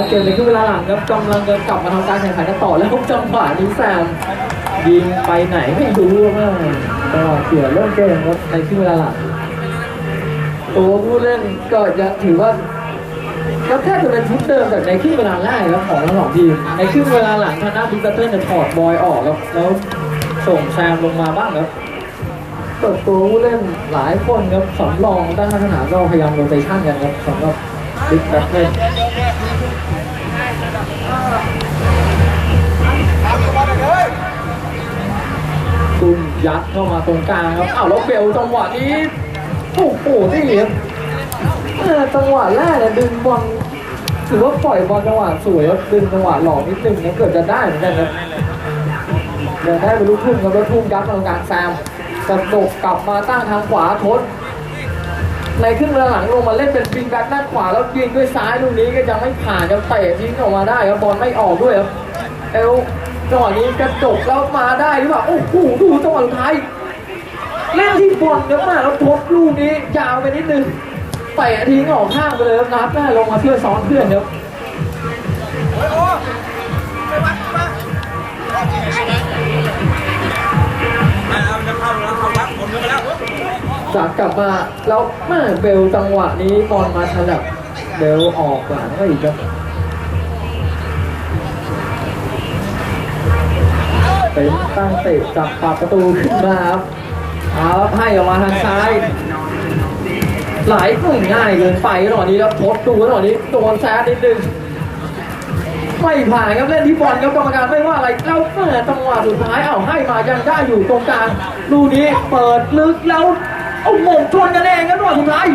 ว่าเกมในครึ่งเวลาหลังครับกำลังจะกลับมาทำการแข่งขันกันต่อแล้วจังหวะนี้แซมยิงไปไหนไม่รู้มากก็เสียเริ่มเกมครับในครึ่งเวลาหลังตัวผู้เล่นก็จะถือว่าก็แทบจะเป็นชุดเดิมแบบในครึ่งเวลาแรกครับของทั้งสองทีมในครึ่งเวลาหลังทางด้านบิ๊กบัตเทิลจะถอดบอยออกครับแล้วส่งแซมลงมาบ้างครับเปิดตัวผู้เล่นหลายคนครับสำรองด้านข้าสนามก็พยายามโรเตชันกันครับสำหรับ บิ๊กแบทเล่นตุ้มยัดเข้ามาตรงกลางครับ อ้าวแล้วเบลจังหวะนี้โอ้โหนี่ครับเออจังหวะแรกเนี่ยดึงบอลถือว่าปล่อยบอลจังหวะสวยครับดึงจังหวะหลอกนิดนึงนะเกิดจะได้เหมือนกันครับเดินได้เป็นลูกทุ่งครับแล้วทุ่งยัดตรงกลางแซมกระดกกลับมาตั้งทางขวาทด ในครึ่งเวลาหลังลงมาเล่นเป็นปิงแบ็คด้านขวาแล้วยิงด้วยซ้ายลูกนี้ก็ยังไม่ผ่านครับเตะทิ้งออกมาได้ครับบอลไม่ออกด้วยครับเอลจังหวะนี้กระจกแล้วมาได้หรือเปล่าโอ้โหดูจังหวะสุดท้ายเล่นที่บอลเยอะมากแล้วทดลูกนี้ยาวไปนิดนึงเตะทิ้งออกข้างไปเลยครับนัดได้ลงมาช่วยซ้อนเพื่อนครับ จากกลับมาแล้วแม่เบลจังหวะนี้บอลมาฉลับเบลออกหลังก็อีกครับเป็นตั้งเตะจับปากประตูขึ้นมาครับเอาให้ออกมาทางซ้าย หลายกลุ่มง่ายเกินไปหน่อยนี้แล้วทดดูหน่อยนี้โดนแซดนิดนึงไม่ผ่านครับเล่นที่บอลครับกรรมการไม่ว่าอะไรแล้วแม่จังหวะสุดท้ายเอาให้มายังได้อยู่ตรงกลางลูกนี้เปิดลึกแล้ว เอาหม่งชนกันเองครับจังหวะสุดท้าย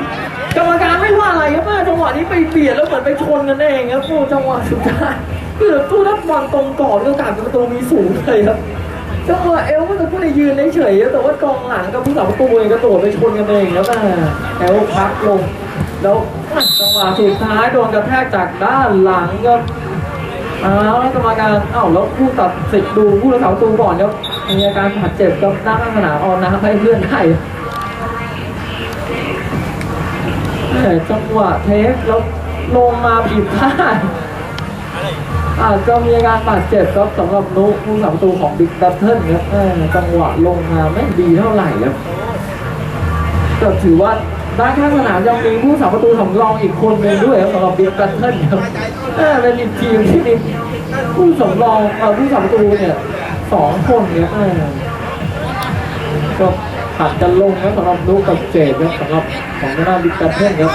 กรรมการไม่ว่าอะไรครับแม่จังหวะนี้ไปเบียดแล้วเหมือนไปชนกันเองครับโอ้จังหวะสุดท้ายคือตู้นักบอลตรงก่อนโอกาสเป็นประตูมีสูงเลยครับจังหวะเอลก็จะพูดในยืนเฉยแต่ว่ากองหลังกับผู้สาประตูเองกระโดดไปชนกันเองแล้วแม่เอลพักลงแล้วจังหวะสุดท้ายโดนกระแทกจากด้านหลังครับอ้าวแล้วกรรมการอ้าวแล้วผู้ตัดสิทธิ์ดูผู้รักษาประตูก่อนครับมีอาการบาดเจ็บกับหน้าข้างสนามเอาน้ำให้เพื่อนได้ แต่จังหวะเทคแล้วลงมาผิดพลาดอาจจะมีอาการบาดเจ็บครับสำหรับนุผู้รักษาประตูของบิ๊กดัตเทิลครับจังหวะลงมาไม่ดีเท่าไหร่ครับก็ถือว่าด้านข้างสนามยังมีผู้รักษาประตูสำรองอีกคนหนึงด้วยครับสำหรับบิ๊กดัตเทิลครับเป็นอีกทีมที่มีผู้สำรองผู้สำประตูเนี่ยสองคนเนี่ยก็ ผัดกันลงนะสำหรับลูกกับเจดครับสำหรับของหน้าบิ๊กแบทเทิลครับ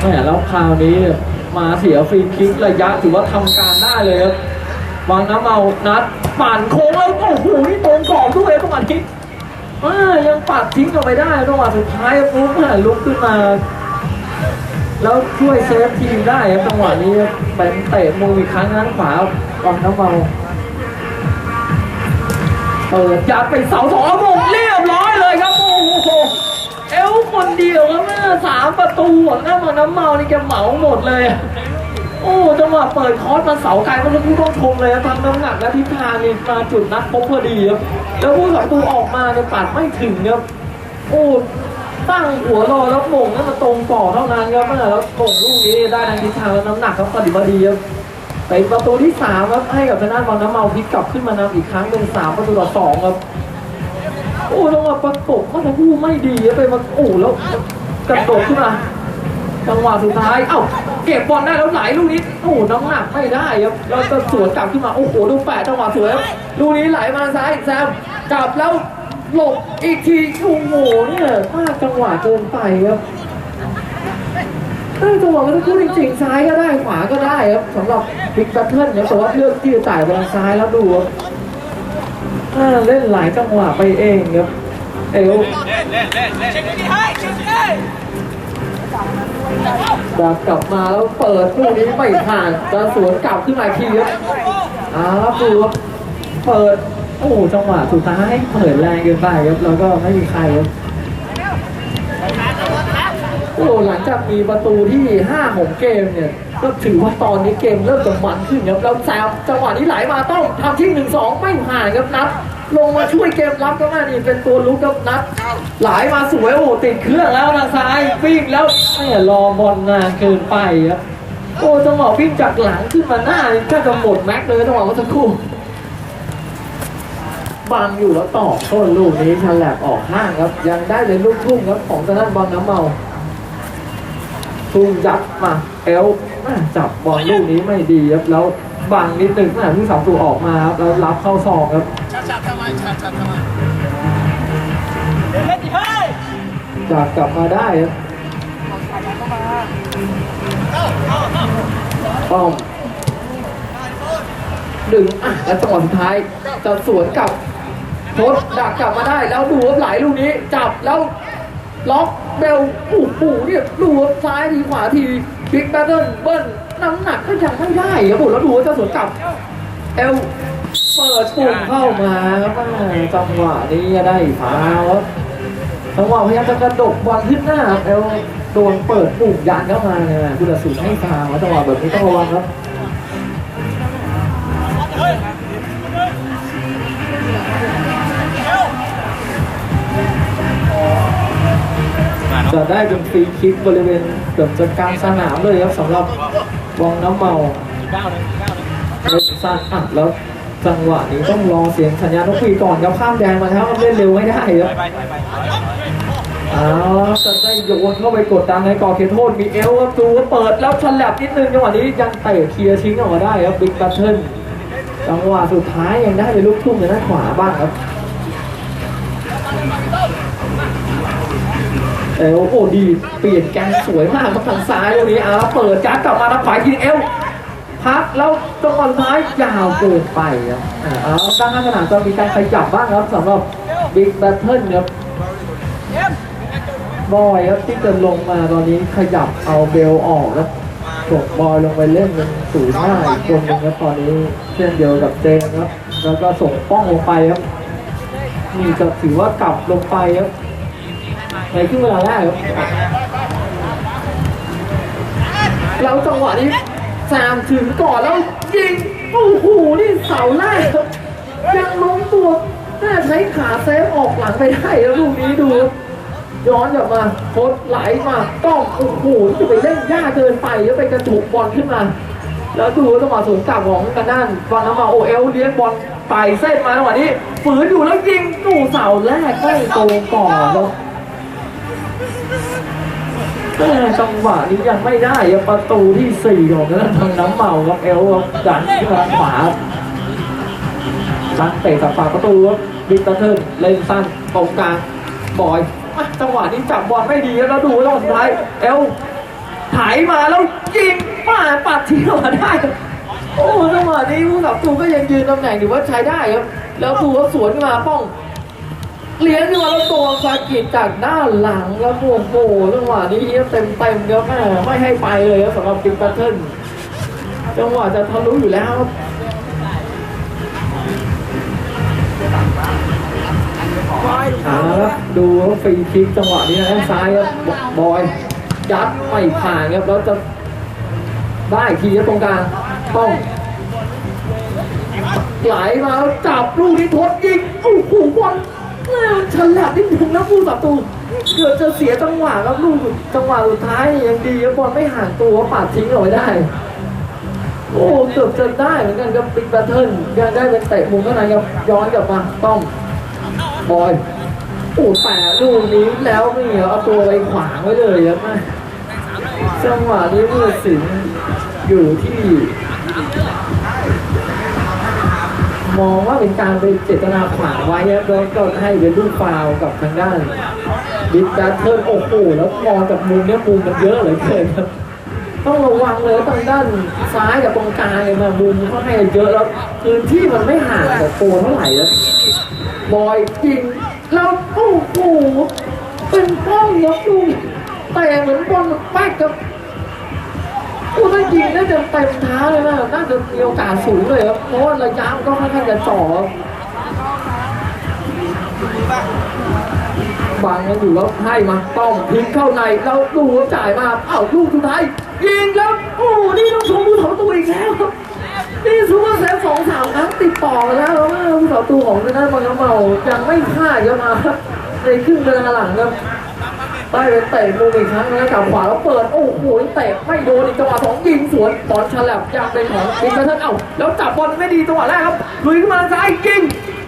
แหมแล้วคราวนี้มาเสียฟรีคิกระยะถือว่าทำการได้เลยครับวางน้ำเมานัดปั่นโค้งแล้วโอ้โหนี่ตรงกรอบด้วยต้องปั่นคิกอ่ายังปัดทิ้งออกไปได้จังหวะสุดท้ายครับลุกมาลุกขึ้นมา แล้วช่วยเซฟทีมได้ครับจังหวะนี้ครับเป็นเตะมุมอีกครั้งนั้นขวาก่อนน้ำเมา เปิดยัดไปเสาสองหมเรียบร้อยเลยครับ โอ้โหเอลคนเดียวครับแม่สามประตูอะน้ำมันน้ำเมานี่แกเหมาหมดเลย โอ้จังหวะเปิดคอร์สมาเสาไกลก็ต้องผู้ต้องชมเลยทำน้ำหนักและทิศทางนี่มาจุดนัดพบพอดีครับแล้วผู้สองประตูออกมาเนี่ยปัดไม่ถึงครับโอ้ตั้งหัวรอแล้วโมงนั่นมาตรงก่อเท่านั้นครับเมื่อแล้วโมงลูกนี้ได้ทางทิศทางและน้ำหนักครับพอดีพอดีครับ เป็นประตูที่สามครับให้กับทางด้านบอลน้ำเมาพลิกกลับขึ้นมานำอีกครั้งเป็นสามประตูต่อสองครับโอ้จังหวะประกบมันทั้งคู่ไม่ดีไปมาโอ้แล้วกระโดดขึ้นมาจังหวะสุดท้ายเอ้าเก็บบอลได้แล้วไหลลูกนี้โอ้น้ำหนักไม่ได้ครับแล้วก็สวนกลับขึ้นมาโอ้โหดูแปดจังหวะสวยครับลูกนี้ไหลมาซ้ายแซมกลับแล้วหลบอีกทีโอ้โหเนี่ยพลาดจังหวะเกินไปครับ เออจังหวะมันต้องพูดจริงๆซ้ายก็ได้ขวาก็ได้ครับสำหรับบิ๊กแบทเทิลเนี่ยแต่ว่าเลือกที่จะจ่ายไปทางซ้ายแล้วดูครับเออเล่นหลายจังหวะไปเองครับเอวจะกลับมาแล้วเปิดลูกนี้ไม่ผ่านจะสวนกลับขึ้นมาทีครับอ้าวดูครับเปิดโอ้จังหวะสุดท้ายเปิดแรงเกินไปครับแล้วก็ไม่มีใครครับ โอ้หลังจากมีประตูที่5ของเกมเนี่ยก็ถือว่าตอนนี้เกมเริ่มจะมันขึ้นครับแล้วแซมจังหวะนี้ไหลมาต้องทำที่หนึ่งสองไม่ผ่านครับนัดลงมาช่วยเกมรับก็มานี่เป็นตัวลุกครับนัดไหลมาสวยโอ้ติดเครื่องแล้วทางซ้ายวิ่งแล้วไม่ยรอบอลนานเกินไปครับโอ้จังหวะวิ่งจากหลังขึ้นมาหน้านี่แค่จะหมดแม็กเลยจังหวะเมื่อสักครู่บังอยู่แล้วตอกโทษลูกนี้ฉลับออกห้างครับ ยังได้เลยลูกทุ่งครับของทางด้านบอลน้ำเมา ทุ่งยัดมาเอลจับบอลลูกนี้ไม่ดีครับแล้วบังนิดหนึ่งขณะที่สองตัวออกมาครับแล้วรับเข้าซองครับจากกลับมาได้ครับป้อมดึงอะแล้วจังหวะสุดท้ายจะสวนกลับโพสดักกลับมาได้ แล้วดูว่าไหลลูกนี้ จับแล้วล็อก เบลปู่ปู่เนี่ยดูว่าซ้ายทีขวาทีบิ๊กแบตเทิลเบิ้ลน้ำหนักก็ยังไม่ได้ครับผมแล้วดูว่าจะสวนกลับเอลเปิดปุ่มเข้ามาครับแม่จังหวะนี้ได้ฟาวครับจังหวะพยายามจะกระดกบอลขึ้นหน้าครับแล้วโดนเปิดปุ่มยันเข้ามาเนี่ยผู้ตัดสินให้ฟาวล์จังหวะแบบนี้ต้องระวังครับ จะได้เป็นฟรีคิกบริเวณเกือบจะกลางสนามเลยครับสำหรับวองน้ำเมาเล่นสั้นอะแล้วจังหวะนี้ต้องรอเสียงสัญญาณนกหวีดก่อนครับข้ามแดนมาแล้วเล่นเร็วไม่ได้ครับอ้าจะได้โยนเข้าไปกดดันในกอเขตโทษมีเอลครับดูว่าเปิดแล้วฉลับนิดนึงจังหวะนี้ยังเตะเคลียร์ทิ้งออกมาได้ครับบิ๊กบัตเทิลจังหวะสุดท้ายยังได้ไปลูกทุ่งในด้านขวาบ้างครับ เอลโอ้ดีเปลี่ยนแกนสวยมากมาทางซ้ายตรงนี้เอาแล้วเปิดการกลับมาทางขวายิงเอลพักแล้วจังหวะท้ายยาวเกินไปครับอาเอาด้านหน้าสนามจะมีการขยับบ้างครับสำหรับบิ๊กแบัตเทิลครับบอยครับที่จะลงมาตอนนี้ขยับเอาเบลออกครับส่งบอยลงไปเล่นเป็นศูนย์หน้าอีกคนหนึงครับตอนนี้เช่นเดียวกับเจมส์ครับแล้วก็ส่งป้องลงไปครับนี่จะถือว่ากลับลงไปครับ ในครึ่งเวลาแรกแล้วจังหวะนี้แซมถึงก่อนแล้วยิง โอ้โห นี่เสาแรกยังล้มตัวน่าใช้ขาเซฟออกหลังไปได้แล้วลูกนี้ดู ย้อนกลับมาโคตรไหลมาต้องโอ้โหจะไปเล่นยากเกินไปแล้วไปกระถูกบอลขึ้นมา แล้วดูจังหวะสวนกลับของกันด้านฟังน้ำมาโอเอลเลี้ยงบอลไต่เส้นมาจังหวะนี้ฝืนอยู่แล้วยิงตู้เสาแรกไม่ตรงก่อนแล้ว แม่จังหวะนี้ยังไม่ได้ครับประตูที่สี่ของกันด้นทางน้ำเมาครับเอลกับดันขึ้นขวาลังเตะสับปาประตูครับบิ๊กตัเทิร์นเล่นสั้นตรงกลางบอยจังหวะนี้จับบอลไม่ดีแล้วดูจังหวสุดท้ายเอลไถมาแล้วยิงป้าปัดทิ้งออกมาได้โอ้จังหวะนี้ผู้สับตูก็ยังยืนตำแหน่งถือว่าใช้ได้ครับ แล้วดูว่าสวนมาป้อง เลี้ยงขึ้นมาแล้วตัวสากิดจากด้านหลังแล้วโอ้โหจังหวะนี้เต็มเต็มๆครับแม่ไม่ให้ไปเลยครับสำหรับบิ๊กแบทเทิลจังหวะจะทะลุอยู่แล้วครับเอาละดูฟรีคิกจังหวะนี้นะซ้ายครับบอยยัดไม่ผ่านครับแล้วจะได้ทีครับตรงกลางต้องไหลมาแล้วจับลูกนี้ทดยิงโอ้โหบอล แม่งฉลับนิดนึงนะผู้ศัตรูเกือบจะเสียจังหวะครับลูกจังหวะสุดท้ายยังดีบอลไม่ห่างตัวปาดทิ้งเอาไว้ได้ โอ้เกือบจะได้เหมือนกันครับบิ๊กแบทเทิลยังได้เป็นเตะมุมเท่านั้นครับย้อนกลับมาต้องบอยโอ้แต่ลูกนี้แล้วนี่เอาตัวไปขวางไว้เลยครับจังหวะนี้ผู้สินอยู่ที่ มองว่าเป็นการไปเจตนาขวางไว้ครับแล้วก็ให้เป็นลูกฟาวกับทางด้านบิ๊กแบทเทิลโอ้โหแล้วมองจากมุมเนี้ยมุมมันเยอะเหลือเกินครับต้องระวังเลยทางด้านซ้ายกับตรงกลางเนี่ยมามุมเขาให้เยอะแล้วพื้นที่มันไม่ห่างจากตัวเท่าไหร่แล้วบอยยิงแล้วโอ้โหเป็นป้องยกดูแต่เหมือนบอลแป๊กกับ โอ้ถ้ายิงน่าจะเต็มเท้าเลยนะน่าจะมีโอกาสสูงเลยครับเพราะว่าระยะก็ค่อนข้างจะจ่อบังกันอยู่แล้วให้มาต้องพลิกเข้าในแล้วดูจ่ายมาเอ้าลูกสุดท้ายยิงแล้วโอ้นี่ต้องชมผู้สองตัวอีกแล้วนี่ซูเปอร์เซฟสองสามครั้งติดต่อกันแล้วแล้วว่าผู้ต่อตัวของทางด้านบอลน้ำเมายังไม่พลาดครับมาครับในครึ่งเวลาหลังครับ ได้เป็นเตะมุมอีกครั้งนะกับขวาแล้วเปิด โอ้โหเตะไม่โดนอีกจังหวะสองยิงสวนบอลฉลับยังเป็นของบิ๊กแบทเทิลเอ้าแล้วจับบอลไม่ดีจังหวะแรกครับลุยขึ้นมาซ้ายยิง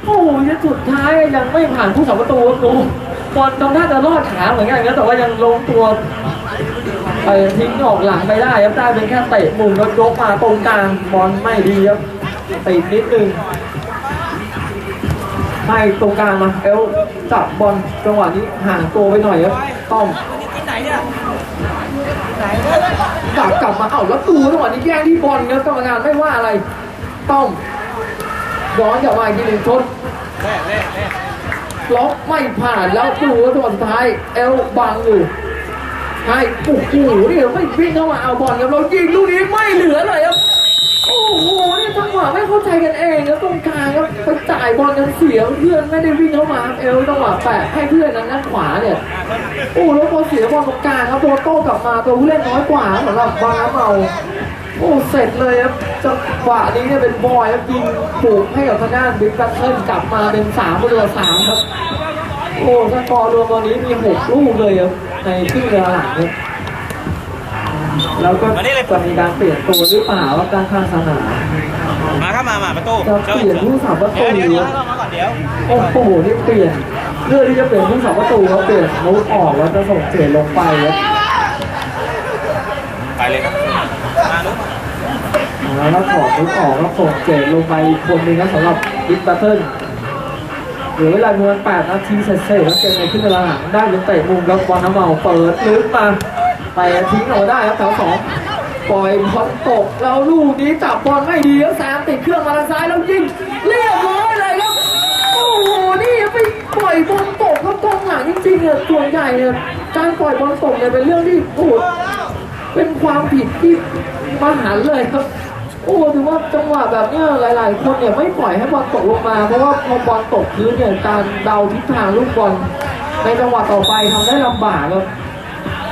โอ้โหสุดท้ายยังไม่ผ่านผู้สาประตูครับดูบอลตรงท่าจะรอดขาเหมือนกันนะแต่ว่ายังลงตัวไปทิ้งออกหลังไปได้ครับได้เป็นแค่เตะมุมแล้วยกมาตรงกลางบอลไม่ดีครับติดนิดนึงให้ตรงกลางมาเอล จับบอลจังหวะนี้ห่างตัวไปหน่อยครับต้อมกลับกลับมาเอ้าแล้วตูจังหวะนี้แย่งที่บอลครับกรรมการไม่ว่าอะไรต้อมย้อนกลับมาอีกทีหนึ่งชนล็อกไม่ผ่านแล้วดูจังหวะสุดท้ายเอลบังอยู่ใช่โอ้โหนี่ไม่วิ่งเข้ามาเอาบอลครับเรายิงลูกนี้ไม่เหลือเลยครับ โอ้โหเนี่ยจังหวะไม่เข้าใจกันเองครับตรงกลางครับไปจ่ายบอลกันเสียเพื่อนไม่ได้วิ่งเข้ามาเอลจังหวะแปะให้เพื่อนนั้นด้านขวาเนี่ยโอ้แล้วพอเสียบอลตรงกลางครับตัวโต้กลับมาตัวผู้เล่นน้อยกว่าสำหรับบางน้ำเมาโอ้เสร็จเลยครับจังหวะนี้เนี่ยเป็นบอยครับยิงถูกให้กับทางด้านบิ๊กแบทเทิลกลับมาเป็นสามประตูต่อสามครับโอ้สกอร์รวมตอนนี้มีหกลูกเลยครับในครึ่งเวลาหลังเนี่ย แล้วก็จะมีการเปลี่ยนตัวหรือเปล่าว่าการข้างสนามมาครับมามาประตูจะเปลี่ยนผู้สาประตูเดี๋ยวเดี๋ยวเข้ามาก่อนเดี๋ยวโอ้โหนี่เปลี่ยนเพื่อที่จะเปลี่ยนผู้สาประตูเขาเปลี่ยนมุดออกแล้วจะส่งเสียลงไปครับไปเลยครับมาลุกแล้วถอดมุดออกแล้วส่งเสียลงไปอีกคนนึงนะสำหรับบิ๊กบัตเทิลเหลือเวลาประมาณ8นาทีเสร็จๆแล้วเกมในครึ่งเวลาหลังได้เป็นเตะมุมครับบอลน้ำเมาเปิดลึกมา ไปทิ้งเอาได้ครับแถวสองปล่อยบอลตกแล้วลูกนี้จับบอลไม่ดีครับแซมติดเครื่องมาทางซ้ายแล้วยิงเรียบร้อยเลยครับโอ้โหนี่ไปปล่อยบอลตกครับกองหลังจริงๆเนี่ยส่วนใหญ่เนี่ยการปล่อยบอลตกเนี่ยเป็นเรื่องที่โอ้เป็นความผิดที่มหันเลยครับโอ้ถือว่าจังหวะแบบนี้หลาย ๆ คนเนี่ยไม่ปล่อยให้บอลตกลงมาเพราะว่าพอบอลตกพื้นเนี่ยการเดาทิศทางลูกบอลในจังหวะต่อไปทำได้ลำบากครับ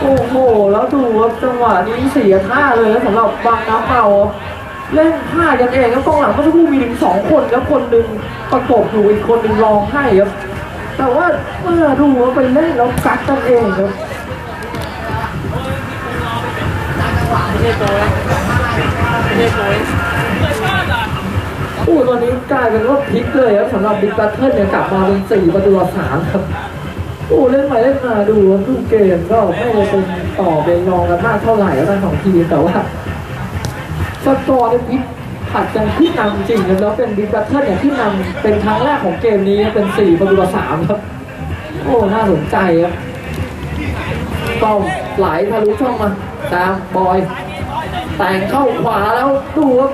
โอ้โห แล้วดูครับจังหวะนี้เสียท่าเลยนะสำหรับบางน้ำเมาเล่นพลาดกันเองครับกองหลังเมื่อสักครู่มีถึงสองคนแล้วคนหนึ่งประกบอยู่อีกคนหนึ่งรองให้ครับ แต่ว่าเมื่อดูว่าไปเล่นแล้วกัดกันเองครับโอ้ตอนนี้กลายเป็นว่าพลิกเลยครับสำหรับบิ๊กบัตเทิลเนี่ยกลับมาเป็นสี่ประตูต่อสามครับ โอ้เล่นไปเล่นมาดูว่าทุกเกมก็ไม่ได้เป็นต่อเป็นรองกันมากเท่าไหร่แล้วทั้งสองทีมแต่ว่าสกอร์เนี่ยพลิกผัดกันขึ้นนำจริงแล้วเป็นบิ๊กบัตเทิลเนี่ยที่นนำเป็นครั้งแรกของเกมนี้เป็นสี่ประตูต่อสามครับ โอ้น่าสนใจครับต้อมไหลทะลุช่องมาตามบอย แต่งเข้าขวาแล้วดูครับ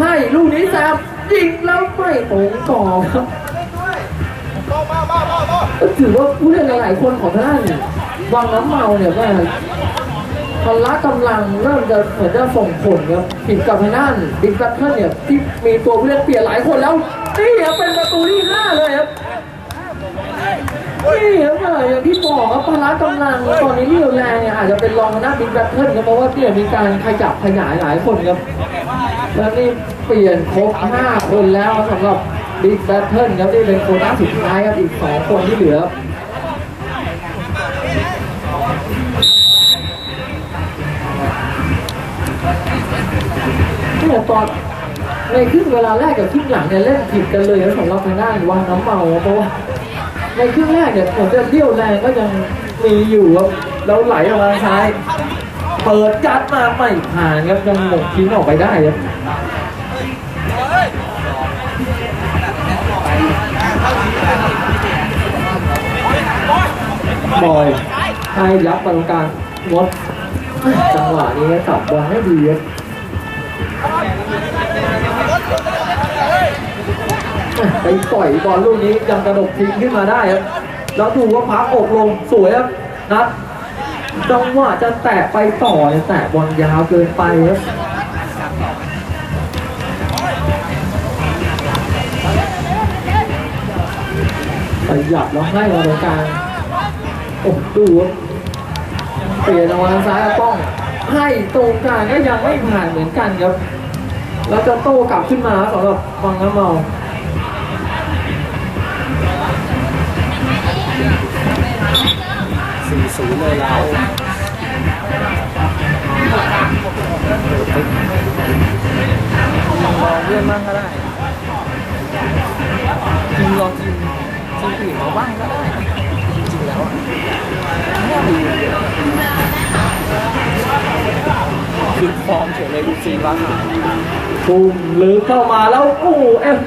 ให้ลูกนี้แซมยิงแล้วไม่ตรงกรอบครับ ถือว่าผู้เล่นหลายๆคนของทางด้านวังน้ำเมาเนี่ยว่าพละกำลังเริ่มจะเหมือนจะส่งผลครับผิดกับทางด้านบิ๊กบัตเทิลเนี่ยที่มีตัวผู้เล่นเปลี่ยนหลายคนแล้วนี่ครับเป็นประตูที่ห้าเลยครับนี่ครับอย่างที่บอกครับพละกำลังตอนนี้เรียวแรงเนี่ยอาจจะเป็นรองทางด้าบิ๊กบัตเทิลครับเพราะว่าเนี่ยมีการขยับขยายหลายคนครับแล้วนี่เปลี่ยนครบ5คนแล้วสำหรับ บิ๊กแบทเทิลครับที่เป็นโคต้าสุดท้ายครับอีก 2 คนที่เหลือเนี่ยตอนในครึ่งเวลาแรกกับครึ่งหลังเนี่ยเล่นผิดกันเลยนะสำหรับทางด้านวางน้ำเมาเพราะว่าในครึ่งแรกเนี่ยเหมือนจะเรี่ยวแรงก็ยังมีอยู่ครับแล้วไหลออกมาซ้ายเปิดจัดมาไม่ผ่านครับยังหมกทิ้งออกไปได้ครับ บอยให้ยับมาตรงกลางงดจังหวะนี้กลับบอลให้ดีครับไปปล่อยบอลลูกนี้ยังกระดกทิ้งขึ้นมาได้ครับแล้วดูว่าพักอกลงสวยครับนัดจังหวะจะแตะไปต่อยแตะบอลยาวเกินไปครับ ขยับแล้วให้มาตรงกลางโอ้ดูเปลี่ยนออาทางซ้ายป้อง ให้ตรงกลางก็ยังไม่ผ่านเหมือนกันครับ แล้วจะโต้กลับขึ้นมาสำหรับฟังน้ำเมาสี่ศูนย์เลยเราลองเลื่อนบ้างก็ได้จริงลองกิน ทีมอื่นมาบ้างก็ได้จริงๆแล้วอะไม่ดีคือฟอร์มเฉยเลยดูซีบ้างทุ่มลึกเข้ามาแล้วโอ้เอ็ม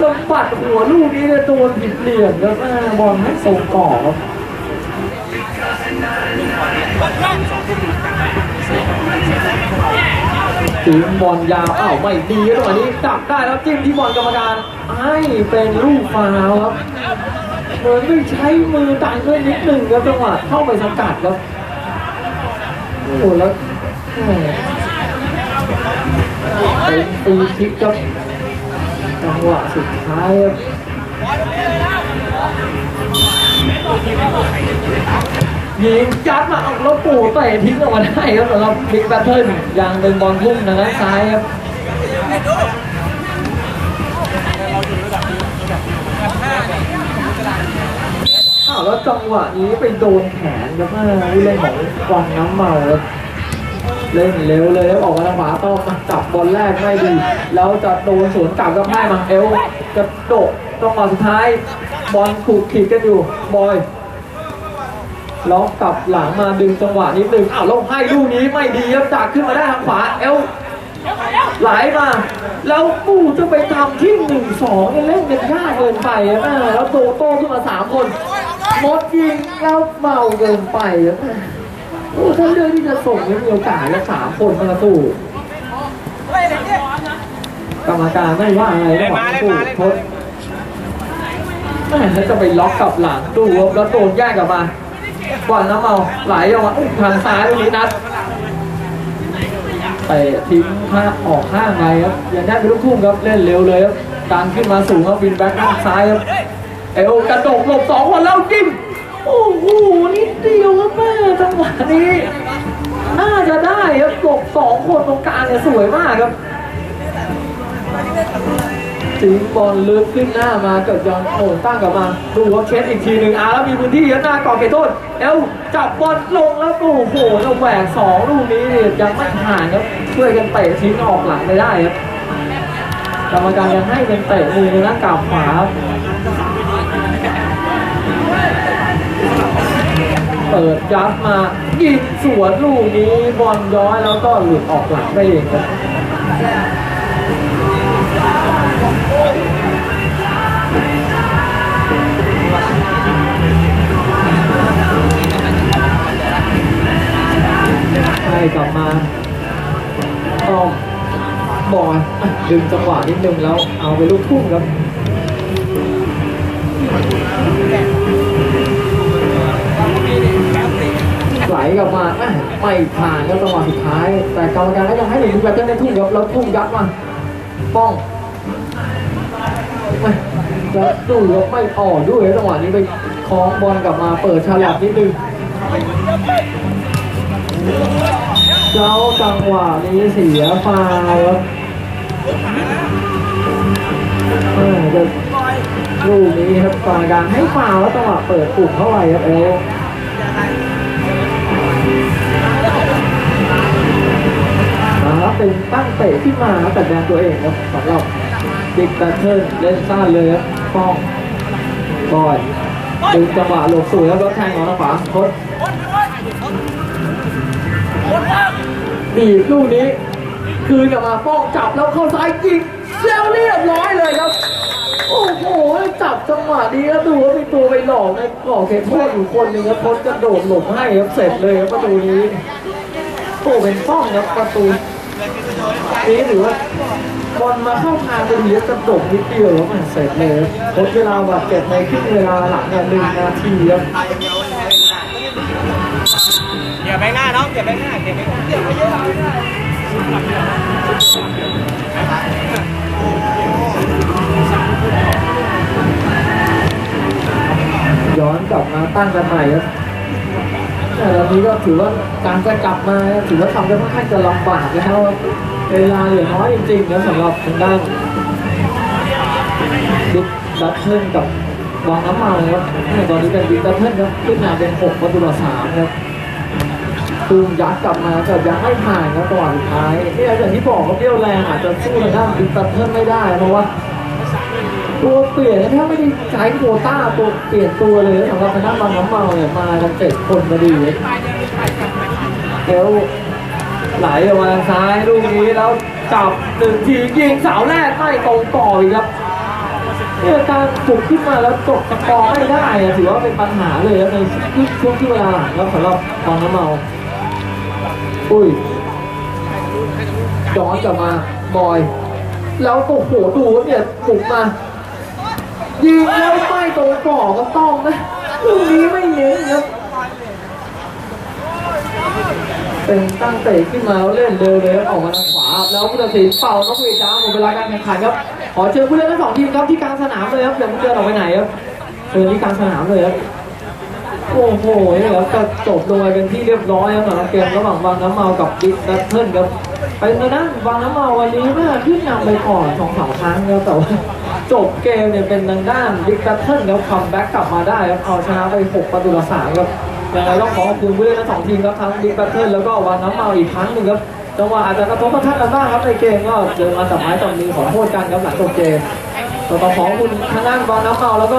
สมบัติหัวลูกนี้เนี่ยตัวผิดเหลี่ยมครับแม่บอลให้ส่งก่อครับ ถึงบอลยาวอ้าวไม่ดีครับตรงนี้จับได้แล้วจิ้มที่บอลกรรมการให้เป็นลูกฟาวครับเหมือนไม่ใช้มือดันด้วยนิดหนึ่งครับจังหวะเข้าไปสกัดครับโอ้โหแล้วเป็นฟรีคิกครับจังหวะสุดท้ายครับ ยิงยัดมาเอาแล้วปู่เตะทิ้งออกมาได้ครับสำหรับบิ๊กแบทเทิลยังเป็นบอลพุ่งทางด้านซ้ายครับอ้าวแล้วจังหวะนี้ไปโดนแขนครับแม่ผู้เล่นของกวงน้ำเมาครับเล่นเร็วเลยแล้วออกมาทางขวาต้องมาจับบอลแรกไม่ดี แล้วจะโดนสวนกลับกับไพ่มาเอลจะโดดจังหวะสุดท้าย บอลถูกขีดกันอยู่บอย ล็อกกลับหลังมาดึงจังหวะนิดนึงอ้าวแลงให้ลูกนี้ไม่ดีครับจากขึ้นมาได้ทางขวาเอลไหลมา แล้วปูจะไปทำที่หนึ่งสองเนี่ยเล่นกันยากเกินไปอะแล้วโตโต้ขึ้นมาสามคนมดยิงแล้วเมาเกินไปอะโอ้ถ้านเลือกที่จะส่งเนี่ยมีโอกาสแล้วสามคนมาสู้กรรมการไม่ว่าอะไรระหว่างสู้ทดแม่แล้วจะไปล็อกกับหลังดูครับแล้วโดนแยกกลับมา ก่อนน้ำเมาไหลออกมาอุ๊ยทางซ้ายตรงนี้นัดเตะทิ้งข้าออกข้างไปครับยังได้เป็นลูกทุ่งครับเล่นเร็วเลยครับการขึ้นมาสูงครับวินแบ็กด้านซ้ายครับเอวกระโดดหลบสองคนแล้วจิ้มโอ้โหนิดเดียวครับแม่จังหวะนี้น่าจะได้ครับหลบสองคนตรงกลางเนี่ยสวยมากครับ ทิ้งบอลลึกขึ้นหน้ามาเกิดยอนโอนตั้งกลับมา ดูว่าเคสอีกทีหนึ่งอะแล้วมีพื้นที่ยันหน้าก่อเขตโทษเอวจับบอลลงแล้วโอ้โหแล้วแหวกสองลูกนี้เนี่ยยังไม่ผ่านครับช่วยกันเตะทิ้งออกหลังไปได้ครับกรรมการยังให้เป็นเตะมือหน้ากาบขวาเปิดยัดมายิงสวนลูกนี้บอลย้อยแล้วก็หลุดออกหลังไปเองครับ ให้กลับมาอ้อมบอลดึงจังหวะนิดนึงแล้วเอาไปลูกทุ่งครับไหลกลับมาไม่ผ่านแล้วจังหวะสุดท้าย แต่กรรมการก็ยังให้หนึ่งแบตเตอร์ในทุ่งครับแล้วทุ่งยัดมาป้องแล้วดูครับไม่อ่อนด้วยจังหวะนี้ไปคล้องบอลกลับมาเปิดฉลับนิดนึง แล้วจังหวะนี้เสียฟาวครับเออจะลูกนี้ครับกรรมการให้ฟาวแล้วจังหวะเปิดปุ่มเข้าไปครับเอลนะครับเป็นตั้งเตะขึ้นมาแต่แดนตัวเองครับสำหรับดิกแบทเทิลเล่นซ่าเลยครับป้องบอยดึงจังหวะหลบสวยแล้วรถแทงของทางขวาคต บีบลูกนี้ คืนกลับมาป้องจับแล้วเข้าซ้ายยิงแล้วเรียบร้อยเลยครับ โอ้โห จับจังหวะนี้แล้วดูว่ามีตัวไปหลอกในกรอบเขตโทษอยู่คนหนึ่งครับพ้นกระโดดหลบให้ครับเสร็จเลยครับประตูนี้โอ้เป็นป้องครับประตูนี้ถือว่าบอลมาเข้าทางเป็นเหลือกระดดนิดเดียวแล้วมันเสร็จเลยครับทดเวลาบาดเจ็บในครึ่งเวลาหลังเนี่ยหนึ่งนาทีครับ อย่าไปหน้าน้องอย่าไปหน้าเก็บไปเก็บไปเยอะย้อนกลับมาตั้งกันใหม่ครับแต่ตอนนี้ก็ถือว่าการจะกลับมาถือว่าทำได้ค่อนข้างจะลำบากแล้วครับเวลาเหลือน้อยจริงๆนะสำหรับทางด้านดิกดัตเทิลกับวางน้ำเมาครับตอนนี้เป็นบิ๊กดัตเทิลครับขึ้นมาเป็นหกประตูต่อสามครับ ตูมยัดกลับมาแต่ยังไม่ผ่านครับจังหวะสุดท้ายเนี่ยอย่างที่บอกเขาเรี่ยวแรงอาจจะสู้ทางด้านบิ๊กดัตเทิลไม่ได้เพราะว่าตัวเปลี่ยนแทบไม่ได้ใช้โควต้าตัวเปลี่ยนตัวเลยสำหรับทางด้านบางน้ำเมาเนี่ยมากันเจ็ดคนพอดีเอวไหลออกมาซ้ายลูกนี้แล้วจับหนึ่งทียิงเสาแรกไม่ตรงก่ออีกครับเนี่ยการปลุกขึ้นมาแล้วจบสกอไม่ได้ถือว่าเป็นปัญหาเลยในช่วงที่เวลาหลังครับสำหรับบางน้ำเมา อุ้ยย้อนกลับมาบอย แล้วโอ้โหดูเนี่ยปุกมายิงแล้วไม่ตรงกรอก็ต้องนะลูกนี้ไม่เน้นครับเป็นตั้งเตะขึ้นมาแล้วเล่นเร็วเลยออกมาทางขวา แล้วผู้ตัดสินเป่านกหวีดจ้าหมดเวลาการแข่งขันครับขอเชิญผู้เล่นทั้งสองทีมครับที่กลางสนามเลยครับอย่าเพิ่งเดินออกไปไหนครับเชิญที่กลางสนามเลยครับ โอ้โหเนี่ยครับก็จบลงไปเป็นที่เรียบร้อยแล้วสำหรับเกมระหว่างบางน้ำเมากับบิ๊กแบทเทิลครับเป็นทางด้านบางน้ำเมาวันนี้น่าขึ้นนำไปก่อนสองสามครั้งครับแต่ว่าจบเกมเนี่ยเป็นทางด้านบิ๊กแบทเทิลครับคัมแบ็กกลับมาได้ครับเอาชนะไปหกประตูต่อสามครับยังไงต้องขอขอบคุณผู้เล่นทั้งสองทีมครับทั้งบิ๊กแบทเทิลแล้วก็บางน้ำเมาอีกครั้งหนึ่งครับจังหวะอาจจะกระทบกระทั่งกันบ้างครับในเกมก็เดินมาจับไม้จับมือขอโทษกันครับหลังจบเกมก็ต้องขอขอบคุณทางด้านบางน้ำเมาแล้วก็